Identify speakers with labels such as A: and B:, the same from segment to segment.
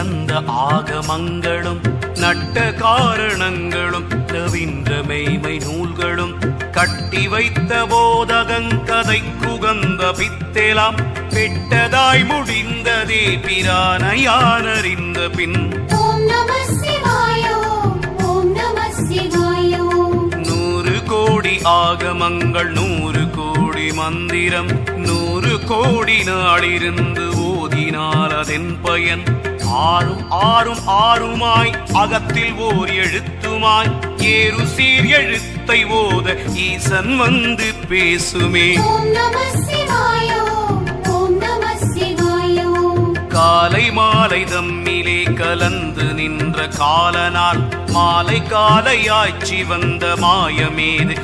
A: சிறந்த ஆகமங்களும் நட்ட காரணங்களும் நவீன்ற மெய்மை நூல்களும் கட்டி வைத்த போதகங்கதை குகந்த பித்தெலாம் பெட்டதாய் முடிந்ததே பிரானையானறிந்த பின். நூறு கோடி ஆகமங்கள் நூறு கோடி மந்திரம் நூறு கோடி நாளிருந்து ஓதினால் அதன் பயன். ஆறும் ஆறும் ஆறுமாய் அகத்தில் ஓர் எழுத்துமாய் ஏறு சீர் எழுத்தை ஓத ஈசன் வந்து பேசுமே. காலை மாலை தம்மிலே கலந்து நின்ற காலனால் மாலை காலையாய்ச்சி வந்த மாயமேது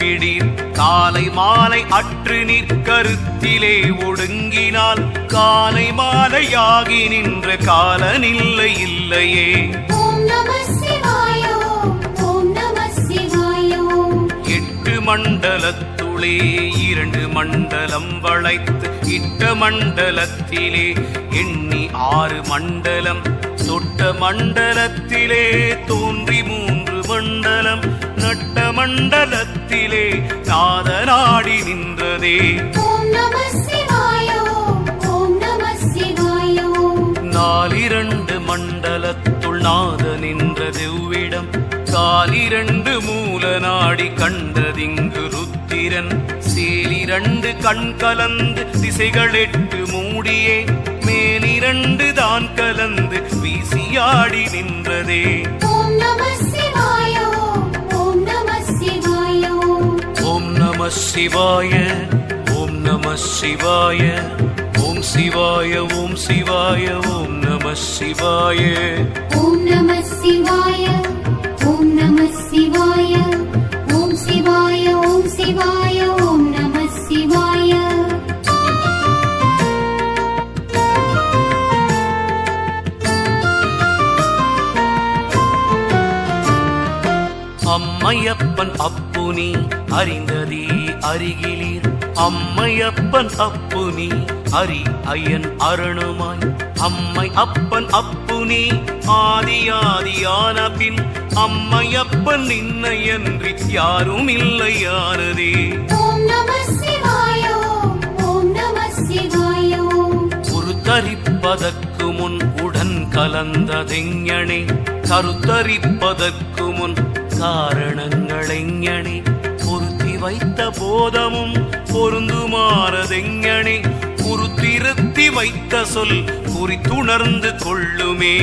A: செப்பிடீர் காலை மாலை அற்று நீர் கருத்திலே ஒடுங்கினால் காலை மாலையாகி நின்ற காலனில்லை இல்லையே. எட்டு மண்டலத்துளே இரண்டு மண்டலம் வளைத்து இட்ட மண்டலத்திலே எண்ணி ஆறு மண்டலம் தொட்ட மண்டலத்திலே தோன்றி மண்டலத்திலே நாதனாடி நின்றதே. நாலிரண்டு மண்டலத்துள் நாத நின்ற தெவ்விடம் காலிரண்டு மூல நாடி கண்டதிங்கு ருத்திரன். சேலிரண்டு கண் கலந்து திசைகள் எட்டு மூடியே மேலிரண்டு தான் கலந்து வீசியாடி நின்றதே.
B: நம சிவாய ஓம் நம சிவாய ஓம்
A: சிவாய ஓம் சிவாய ஓம் நம சிவாய.
B: ஓம் நம சிவாய ஓம் நம சிவாய ஓம் சிவாய ஓம் சிவாய ஓம் நம சிவாய.
A: அம்மையப்பன் அப்புனி அறிந்ததே அருகிலீர். அம்மையப்பன் அப்புனி அரி ஐயன் அருணுமாய். அம்மை அப்பன் அப்புனி ஆதியாதியான பின் அம்மையப்பன் நின்னையன்றி யாரும் இல்லையானதே
B: ஓம் நம சிவாய ஓம் ஓம் நம சிவாய. ஓம்
A: ஒரு தரிப்பதற்கு முன் உடன் கலந்ததெஞனே கருத்தரிப்பதற்கு முன் காரணங்களெஞனே வைத்த போதமும் பொருந்துமாறதெஞனே குறித்திருத்தி வைத்த சொல் குறித்துணர்ந்து கொள்ளுமே.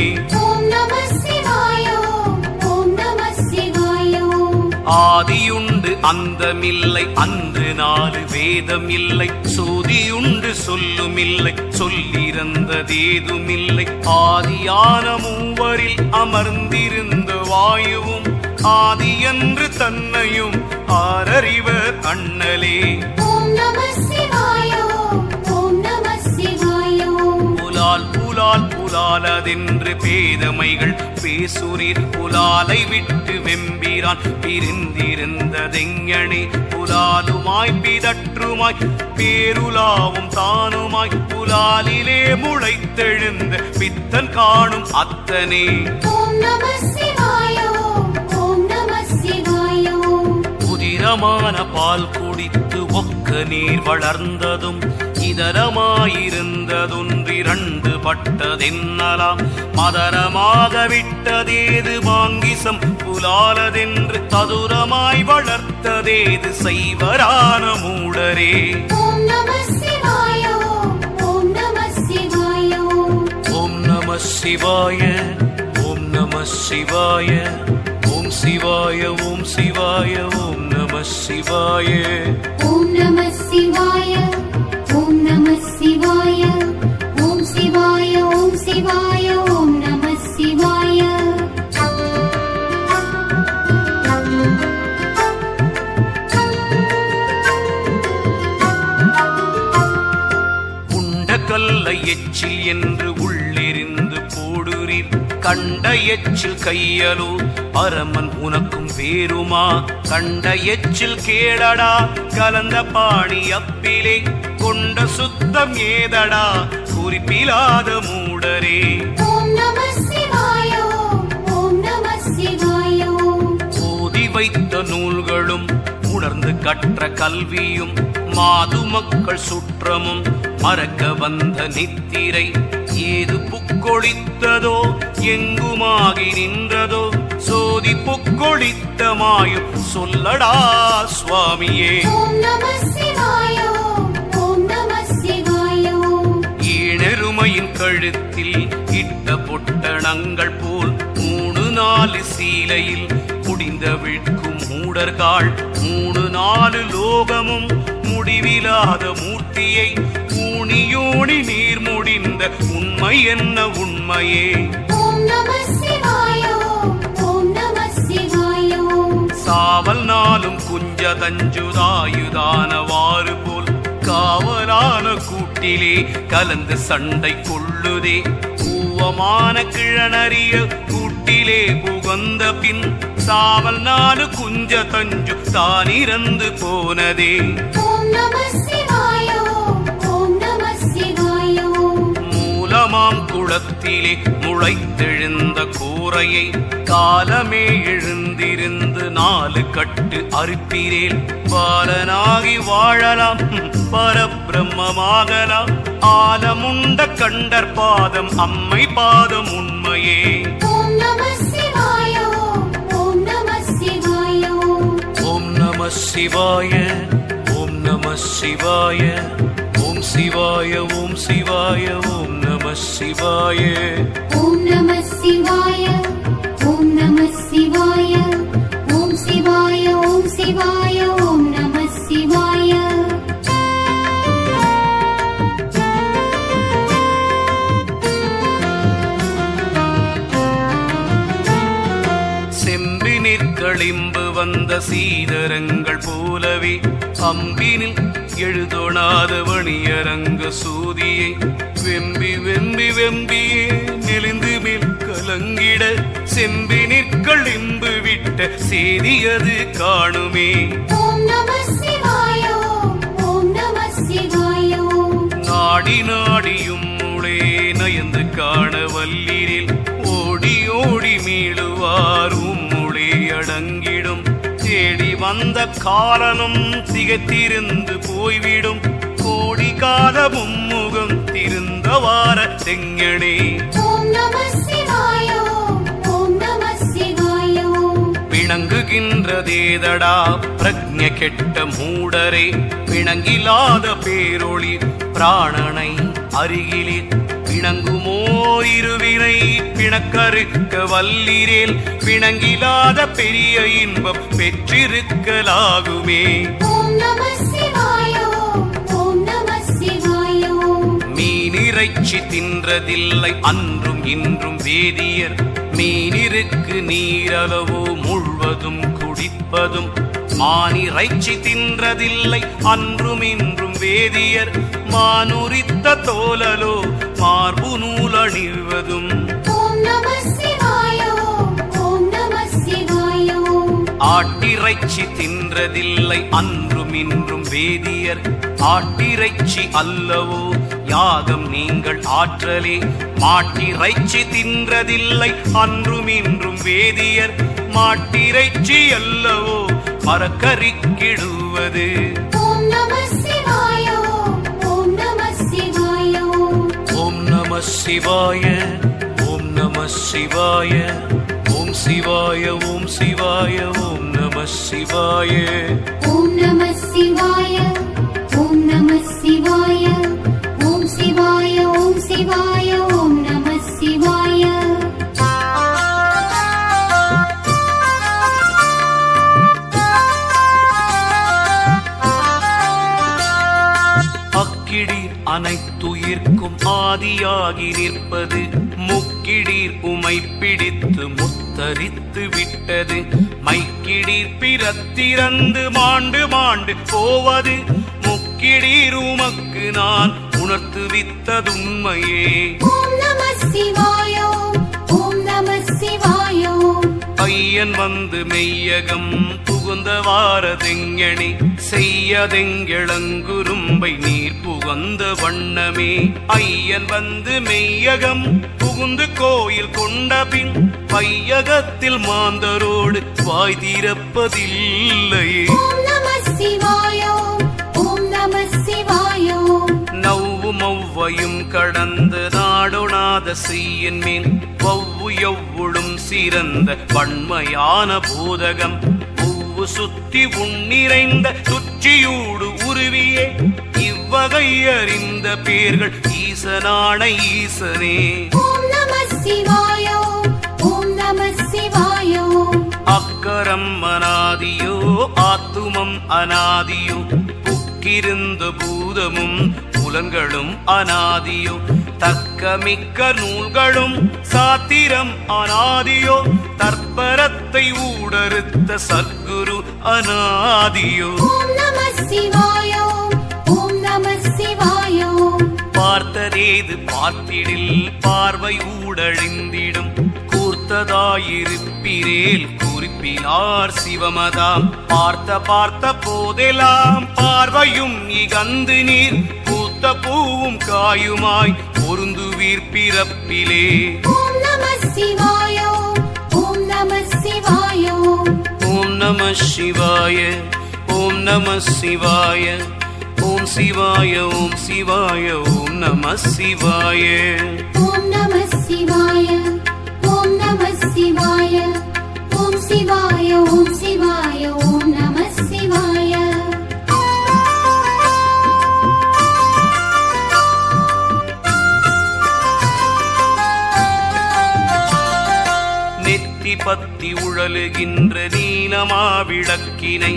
A: ஆதியுண்டு அந்தமில்லை அன்று நாலு வேதம் இல்லை சோதியுண்டு சொல்லுமில்லை சொல்லிறந்ததேதுமில்லை ஆதியான மூவரில் அமர்ந்திருந்த வாயுவும் ஆதியன்று தன்னையும் ஆரறிவ அண்ணலே புலால் புலால் புலாலதென்று பேதமைகள் பேசுரீர் புலாலை விட்டு வெம்பிரான் பிரிந்திருந்ததெங்கனே. புலாலுமாய் பிதற்றுமாய் பேருலாவும் தானுமாய். புலாலிலே முளைத்தெழுந்த பித்தன் காணும் அத்தனே. உதிரமான பால் குடித்து ஒக்க நீர் வளர்ந்ததும் இதரமாயிருந்ததொன்றிரண்டு பட்டதென்னலாம். மதரமாக விட்டதேது மாங்கிசம் புலாலதென்று சதுரமாய் வளர்த்ததேது சைவரான மூடரே.
B: ஓம் நம சிவாய ஓம் நம சிவாய ஓம்
A: சிவாய ஓம் சிவாய ஓம் சிவாய. ஓம் நம சிவாய
B: ஓம் நம சிவாய ஓம் சிவாய ஓம் சிவாய ஓம் நம சிவாய.
A: கல்லை எச்சில் என்று உள்ளிருந்து போடுறீர். கண்ட எச்சில் கையலோ பரமன் உனக்கும் வேறுமா கண்ட எச்சில் கேளடா கலந்த பாணி அப்பிலே கொண்ட சுத்தம் ஏதடா? குறி குறிப்பிலாத மூடரே. ஓதி வைத்த நூல்களும் உணர்ந்து கற்ற கல்வியும் மாது மக்கள் சுற்றமும் மறக்க வந்த நித்திரை ஏது புக்கொழித்ததோ எங்குமாகி நின்றதோ சோதி புக்கொழித்த மாயும் சொல்லடா சுவாமியே. ஈணெருமையின் கழுத்தில் இட்ட பொட்டணங்கள் போல் மூணு நாலு சீலையில் முடிந்த விழ்க்கும் மூடர்கள் மூணு நாலு லோகமும் முடிவிலாத மூர்த்தியை ஊனியோனி நீர் முடிந்த உண்மை என்ன உண்மையே? சாவல் நாளும் குஞ்ச தஞ்சுதாயுதானவாறு போல் காவலான கூட்டிலே கலந்து சண்டை கொள்ளுதே. கூவமான கிழனறிய கூட்டிலே புகந்த பின் சாவல் நாலு குஞ்ச தஞ்சு போனதே
B: நம சிவாய ஓம்
A: மூலமாம் குளத்திலே முளைத்தெழுந்த கூரையை காலமே எழுந்திருந்து நாலு கட்டு அறுப்பிரேல் பாலனாகி வாழலாம் பரபிரம்மமாகலாம். ஆலமுண்ட கண்டர் பாதம் அம்மை பாதம் உண்மையே.
B: ஓம் நம சிவாய ஓம் நம சிவாய. ஓம்
A: சிவாய ஓம் சிவாய ஓம் நம சிவாய.
B: ஓம் நம சிவாய ஓம் நம சிவாய ஓம் சிவாய ஓம் சிவாய ஓம் நம சிவாய.
A: செம்பினிற் களிம்பு வந்த சீதரங்கள் போலவே அம்பினில் எழுதொணாத வணியரங்க சூதியை செம்பினிற் களிம்பு விட்ட செய்தியது காணுமே. நாடி நாடியும் முளே நயந்து காண வல்லிரில் ஓடி ஓடி மீளுவார் உம்முளே அடங்கிடும். தேடி வந்த காலனும் திகத்திருந்து போய்விடும். கோடி காலமும் முகம் திருந்தவார செங்கனே விளங்குகின்றதேதடா பிரக்ஞ கெட்ட மூடரே விளங்கிலாத பேரொளி. பிராணனை அருகிலில் பிணங்குமோ இருவினை. பிணக்கறுக்க வல்லிரேல் பிணங்கிலாத பெரிய இன்பம் பெற்றிருக்கலாகுமே. மீனிறைச்சி தின்றதில்லை அன்றும் இன்றும் வேதியர். மீனிருக்கு நீரளவோ முழுவதும் குடிப்பதும் மானிறைச்சி தின்றதில்லை. அன்றும் இன்றும் வேதியர் மானுரித்த தோலலோ மார்பு
B: சிவாய ஓம்
A: ஆட்டிறைச்சி தின்றதில்லை. அன்றும் இன்றும் வேதியர் ஆட்டிறைச்சி அல்லவோ யாகம் நீங்கள் ஆற்றலே. மாட்டிறைச்சி தின்றதில்லை. அன்றும் இன்றும் வேதியர் மாட்டிறைச்சி அல்லவோ மரக்கறிக்கிடுவது
B: ஓம் நம சிவாய ஓம் நம சிவாய. ஓம்
A: ஓம் நம சிவாய ஓம் நம சிவாய ஓம் சிவாய ஓம் சிவாய ஓம் நம சிவாய.
B: ஓம் நம சிவாய ஓம் நம சிவாய.
A: முத்தரித்து விட்டது. மைக்கிடீர் பிறத்திறந்து மாண்டு மாண்டு போவது. முக்கிடீர் உமக்கு நான் உணர்த்துவித்ததுண்மையே ஐயன் வந்து மெய்யகம் புகுந்த வாரதெங்கணி செய்யதெங்கிளங்குரும்பை நீர் புகந்த வண்ணமே. ஐயன் வந்து மெய்யகம் புகுந்து கோயில் கொண்ட பின் பையகத்தில் மாந்தரோடு வாய் தீரப்பதில்லையே நவ்வும் ஒவ்வையும் கடந்து நாடொணாத செய்யின் மேல் ஒவ்வு எவ்வுளும் சிறந்த வன்மையான பூதகம். ஒவ்வு சுத்தி உன்னிறைந்த துச்சியூடு உருவியே. இவ்வகை அறிந்த பேர்கள் ஈசனான ஈசனே.
B: சிவாய ஓம் நம சிவாய.
A: அக்கரம் அனாதியோ ஆத்துமம் அனாதியோ. புக்கிருந்த பூதமும் புலன்களும் அனாதியோ. தக்கமிக்க நூல்களும் சாத்திரம் அனாதியோ. தற்பரத்தை ஊடறுத்த சத்குரு அனாதியோ.
B: ஓம் நம சிவாய ஓம் நம சிவாய.
A: பார்த்ததேது பார்த்திடில் பார்வை ஊடழிந்திடும். கூர்த்ததாயிருப்பிரேல் குறிப்பிலார் சிவமதாம். பார்த்த பார்த்த போதெல்லாம் பார்வையும் இகந்து நீர். பூத்த பூவும் காயுமாய் பொருந்துவீர் பிறப்பிலே.
B: ஓம் நம சிவாய ஓம் நம சிவாய.
A: ஓம் நம சிவாய ஓம் நம சிவாய. ஓம் சிவாய ஓம் சிவாய ஓம் நம சிவாய.
B: ஓம் நம சிவாய ஓம் நம சிவாய ஓம் சிவாய ஓம் சிவாய ஓம் நம சிவாய.
A: நெத்தி பத்தி உழலுகின்ற நீலமா விளக்கினை